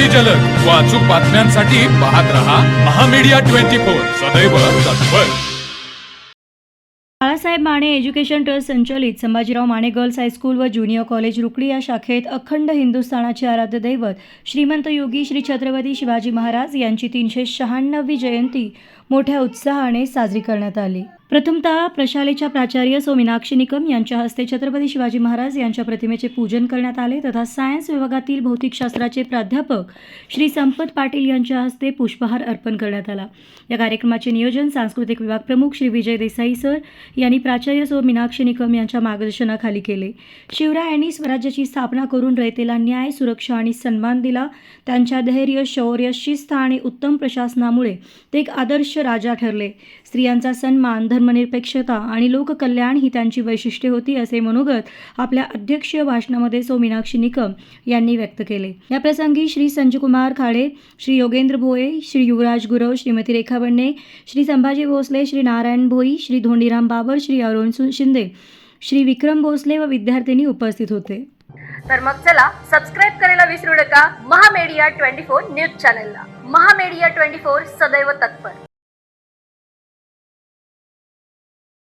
अति जलद. व अचूक बातम्यांसाठी पाहत रहा महामीडिया ट्वेंटी फोर. सदैव तत्पर. बाळासाहेब माने एज्युकेशन ट्रस्ट संचलित Sambhajirao Mane girls high school व ज्युनियर कॉलेज रुकडी या शाखेत अखंड हिंदुस्थानाचे आराध्य दैवत श्रीमंत योगी श्री छत्रपती शिवाजी महाराज यांची तीनशे शहाण्णवी जयंती मोठ्या उत्साहाने साजरी करण्यात आली. प्रथमतः प्रशालेच्या प्राचार्य सो मीनाक्षी निकम यांच्या हस्ते छत्रपती शिवाजी महाराज यांच्या प्रतिमेचे पूजन करण्यात आले तथा सायन्स विभागातील भौतिकशास्त्राचे प्राध्यापक श्री संपत पाटील यांच्या हस्ते पुष्पहार अर्पण करण्यात आला. या कार्यक्रमाचे नियोजन सांस्कृतिक विभाग प्रमुख श्री विजय देसाई सर यांनी प्राचार्य सो मीनाक्षी निकम यांच्या मार्गदर्शनाखाली केले. शिवराय यांनी स्वराज्याची स्थापना करून रयतेला न्याय सुरक्षा आणि सन्मान दिला. त्यांच्या धैर्य शौर्य शिस्त आणि उत्तम प्रशासनामुळे ते एक आदर्श राजा ठरले. स्त्रियांचा सन्मान धर्मनिरपेक्षता आणि लोककल्याण ही त्यांची वैशिष्ट्ये होती असे मनोगत आपल्या अध्यक्षीय भाषणामध्ये सोमीनाक्षी निकम यांनी व्यक्त केले. या प्रसंगी श्री संजकुमार खाडे श्री योगेंद्र भोये श्री युवराज गुरव श्रीमती रेखा बन्ने श्री संभाजी भोसले श्री नारायण भोई श्री धोंडीराम बाबर श्री अरुण शिंदे श्री विक्रम भोसले व विद्यार्थिनी उपस्थित होते. तर मग चला सबस्क्राईब करायला विसरू नका. महामेडिया ट्वेंटी फोर न्यूज चॅनलला. महामेडिया ट्वेंटी फोर सदैव तत्पर.